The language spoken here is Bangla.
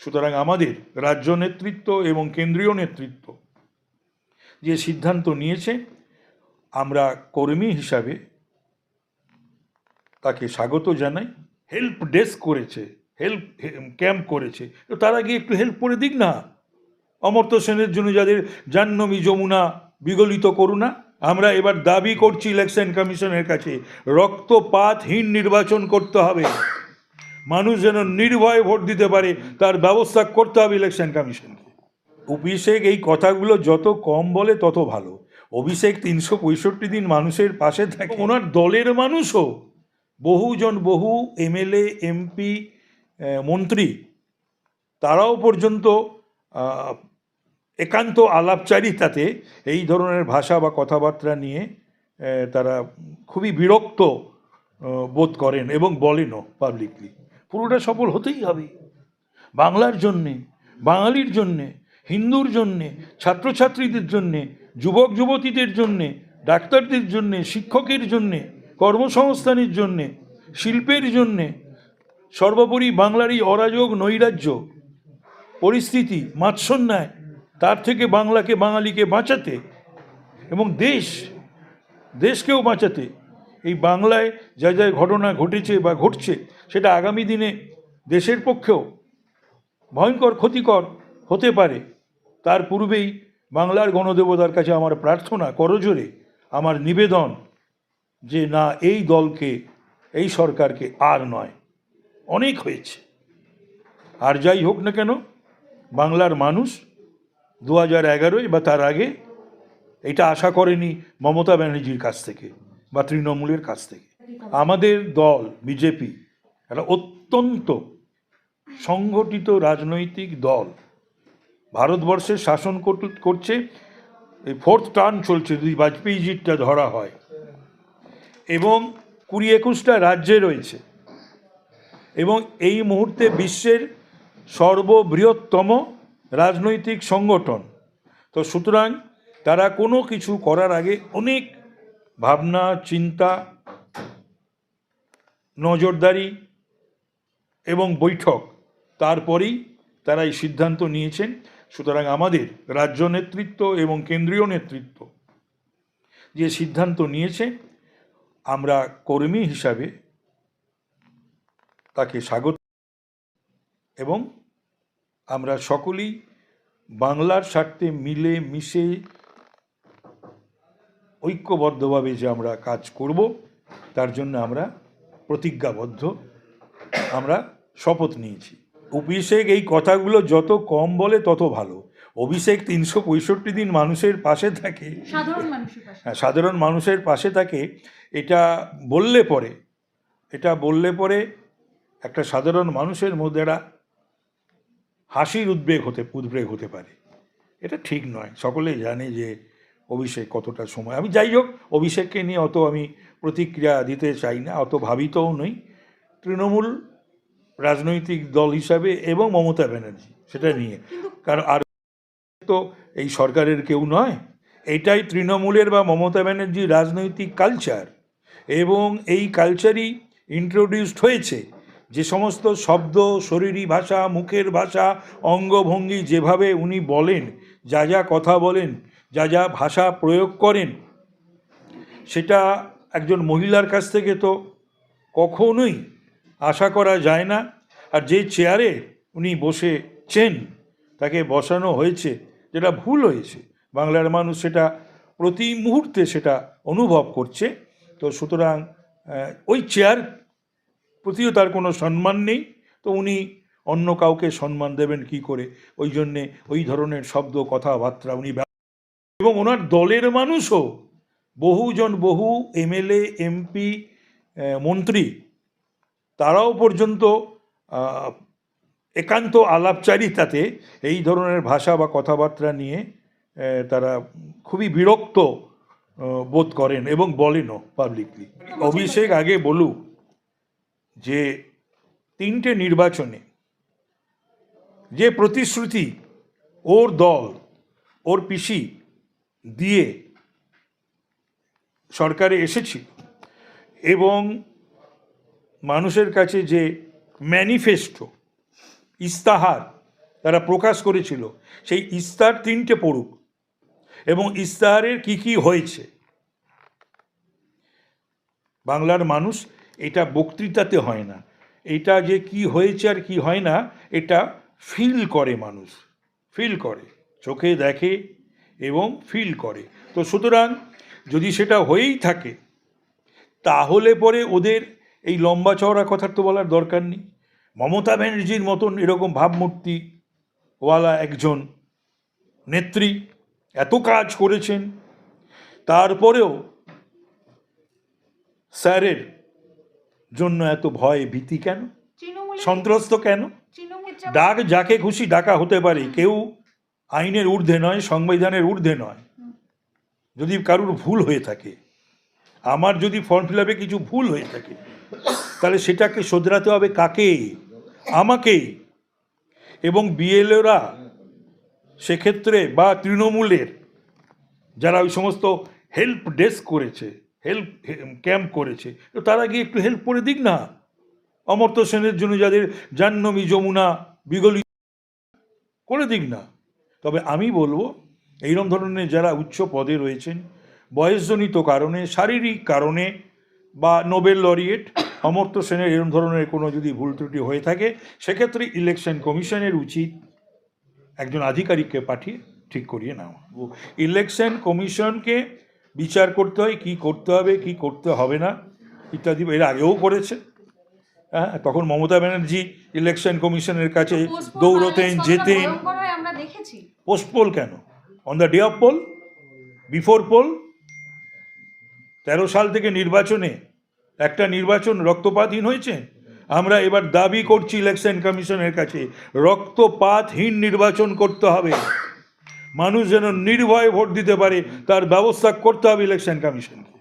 সুতরাং আমাদের রাজ্য নেতৃত্ব এবং কেন্দ্রীয় নেতৃত্ব যে সিদ্ধান্ত নিয়েছে, আমরা কর্মী হিসাবে তাকে স্বাগত জানাই। হেল্প ডেস্ক করেছে, হেল্প ক্যাম্প করেছে। তো তারা গিয়ে একটু হেল্প করে দিক না। অমর্ত্য সেনের জন্য যাদের জাহ্নবী যমুনা বিগলিত করুণা আমরা এবার দাবি করছি ইলেকশন কমিশনের কাছে, রক্তপাতহীন নির্বাচন করতে হবে। মানুষ যেন নির্ভয়ে ভোট দিতে পারে, তার ব্যবস্থা করতে হবে ইলেকশন কমিশনকে অভিষেক এই কথাগুলো যত কম বলে তত ভালো। অভিষেক তিনশো পঁয়ষট্টি দিন মানুষের পাশে থাকে। ওনার দলের মানুষও বহুজন বহু এমএলএ, এমপি মন্ত্রী, তারাও পর্যন্ত একান্ত আলাপচারিতাতে এই ধরনের ভাষা বা কথাবার্তা নিয়ে তারা খুবই বিরক্ত বোধ করেন এবং বলেনও পাবলিকলি পুরোটা সফল হতেই হবে। বাংলার জন্যে, বাঙালির জন্যে, হিন্দুর জন্যে, ছাত্রছাত্রীদের জন্যে, যুবক, যুবতীদের জন্যে, ডাক্তারদের জন্যে, শিক্ষকের জন্যে, কর্মসংস্থানের জন্যে, শিল্পের জন্যে, সর্বোপরি বাংলার এই অরাজক, নৈরাজ্য, পরিস্থিতি, মাৎসন্যায়, তার থেকে বাংলাকে, বাঙালিকে বাঁচাতে এবং দেশ, দেশকেও বাঁচাতে এই বাংলায় যা যা ঘটনা ঘটেছে বা ঘটছে, সেটা আগামী দিনে দেশের পক্ষেও ভয়ঙ্কর, ক্ষতিকর হতে পারে। তার পূর্বেই বাংলার গণদেবতার কাছে আমার প্রার্থনা করজোরে আমার নিবেদন যে না, এই দলকে, এই সরকারকে আর নয়, অনেক হয়েছে। আর যাই হোক না কেন, বাংলার মানুষ দু হাজার এগারোয় বা তার আগে এটা আশা করেনি মমতা ব্যানার্জির কাছ থেকে। বা তৃণমূলের কাছ থেকে। আমাদের দল, বিজেপি, একটা অত্যন্ত সংগঠিত রাজনৈতিক দল। ভারতবর্ষের শাসন করছে, এই ফোর্থ টার্ন চলছে, যদি বাজপেয়ীজিরটা ধরা হয়। এবং কুড়ি একুশটা রাজ্যে রয়েছে। এবং এই মুহূর্তে বিশ্বের সর্ববৃহত্তম রাজনৈতিক সংগঠন। তো সুতরাং তারা কোনো কিছু করার আগে অনেক ভাবনা, চিন্তা, নজরদারি এবং বৈঠক। তারপরেই তারা এই সিদ্ধান্ত নিয়েছেন, সুতরাং আমাদের রাজ্য নেতৃত্ব এবং কেন্দ্রীয় নেতৃত্ব যে সিদ্ধান্ত নিয়েছে, আমরা কর্মী হিসাবে তাকে স্বাগত এবং আমরা সকলেই বাংলার স্বার্থে মিলে মিশে ঐক্যবদ্ধভাবে যে আমরা কাজ করব তার জন্য আমরা প্রতিজ্ঞাবদ্ধ আমরা শপথ নিয়েছি। অভিষেক এই কথাগুলো যত কম বলে তত ভালো। অভিষেক তিনশো পঁয়ষট্টি দিন মানুষের পাশে থাকে। সাধারণ মানুষের পাশে। হ্যাঁ, সাধারণ মানুষের পাশে থাকে। এটা বললে পরে এটা বললে পরে একটা সাধারণ মানুষের মধ্যে একটা হাসির উদ্বেগ হতে উদ্বেগ হতে পারে। এটা ঠিক নয়। সকলেই জানে যে অভিষেক কতটা সময়। আমি যাই হোক অভিষেককে নিয়ে অত আমি প্রতিক্রিয়া দিতে চাই না অত ভাবিতও নই। তৃণমূল রাজনৈতিক দল হিসাবে এবং মমতা ব্যানার্জি সেটা নিয়ে। কারণ আর তো এই সরকারের কেউ নয় এটাই তৃণমূলের বা মমতা ব্যানার্জির রাজনৈতিক কালচার এবং এই কালচারই ইন্ট্রোডিউসড হয়েছে। যে সমস্ত শব্দ শরীরী ভাষা মুখের ভাষা অঙ্গভঙ্গি যেভাবে উনি বলেন যা যা কথা বলেন যা যা ভাষা প্রয়োগ করেন, সেটা একজন মহিলার কাছ থেকে তো কখনোই আশা করা যায় না। আর যে চেয়ারে উনি বসেছেন, তাকে বসানো হয়েছে, যেটা ভুল হয়েছে। বাংলার মানুষ সেটা প্রতি মুহূর্তে সেটা অনুভব করছে। তো সুতরাং ওই চেয়ার প্রতিও তার কোনো সম্মান নেই। তো উনি অন্য কাউকে সম্মান দেবেন কি করে? ওই জন্যে ওই ধরনের শব্দ, কথাবার্তা উনি এবং ওনার দলের মানুষও বহুজন বহু এমএলএ, এমপি মন্ত্রী, তারাও পর্যন্ত একান্ত আলাপচারিতাতে এই ধরনের ভাষা বা কথাবার্তা নিয়ে তারা খুবই বিরক্ত বোধ করেন এবং বলেনও পাবলিকলি অভিষেক আগে বলুক যে তিনটে নির্বাচনে যে প্রতিশ্রুতি, ওর দল, ওর পিসি দিয়ে সরকারে এসেছিল এবং মানুষের কাছে যে ম্যানিফেস্টো, ইস্তাহার তারা প্রকাশ করেছিল, সেই ইস্তার তিনটে পড়ুক এবং ইস্তাহারের কি কি হয়েছে। বাংলার মানুষ এটা বক্তৃতাতে হয় না। এটা যে কি হয়েছে আর কি হয় না, এটা ফিল করে মানুষ ফিল করে। চোখে দেখে এবং ফিল করে। তো সুতরাং যদি সেটা হয়েই থাকে তাহলে পরে ওদের এই লম্বা চওড়া কথা তো বলার দরকার নেই। মমতা ব্যানার্জির মতন এরকম ভাবমূর্তি ওয়ালা একজন নেত্রী এত কাজ করেছেন তারপরেও স্যারের জন্য এত ভয় ভীতি কেন? সন্ত্রস্ত কেন? ডাক যাকে খুশি ডাকা হতে পারে। কেউ আইনের ঊর্ধ্বে নয়, সংবিধানের ঊর্ধ্বে নয়। যদি কারুর ভুল হয়ে থাকে, আমার যদি ফর্ম ফিল আপে কিছু ভুল হয়ে থাকে, তাহলে সেটাকে শোধরাতে হবে কাকে? আমাকে। এবং বিএলওরা সেক্ষেত্রে বা তৃণমূলের যারা ওই সমস্ত হেল্প ডেস্ক করেছে হেল্প ক্যাম্প করেছে, তো তারা গিয়ে একটু হেল্প করে দিক না। অমর্ত্য সেনের জন্য যাদের জাহ্নবী যমুনা, বিগলিত, করে দিক না। তবে আমি বলব এইরকম ধরনের যারা উচ্চ পদে রয়েছেন বয়সজনিত কারণে শারীরিক কারণে বা নোবেল লরিয়েট অমর্ত্য সেনের এরম ধরনের কোনো যদি ভুল ত্রুটি হয়ে থাকে সেক্ষেত্রে ইলেকশন কমিশনের উচিত একজন আধিকারিককে পাঠিয়ে ঠিক করিয়ে নেওয়া। ইলেকশন কমিশনকে বিচার করতে হয় কি করতে হবে কি করতে হবে না ইত্যাদি এর আগেও করেছে। হ্যাঁ তখন মমতা ব্যানার্জি ইলেকশন কমিশনের কাছে দৌড়তেন যেতেন। আমরা দেখেছি। পোস্টপোল কেন? On the day of poll before poll তেরো সাল থেকে নির্বাচনে একটা নির্বাচন রক্তপাতহীন হয়েছে। আমরা এবার দাবি করছি ইলেকশন কমিশনের কাছে, রক্তপাতহীন নির্বাচন করতে হবে। মানুষ যেন নির্ভয়ে ভোট দিতে পারে, তার ব্যবস্থা করতে হবে ইলেকশন কমিশনকে।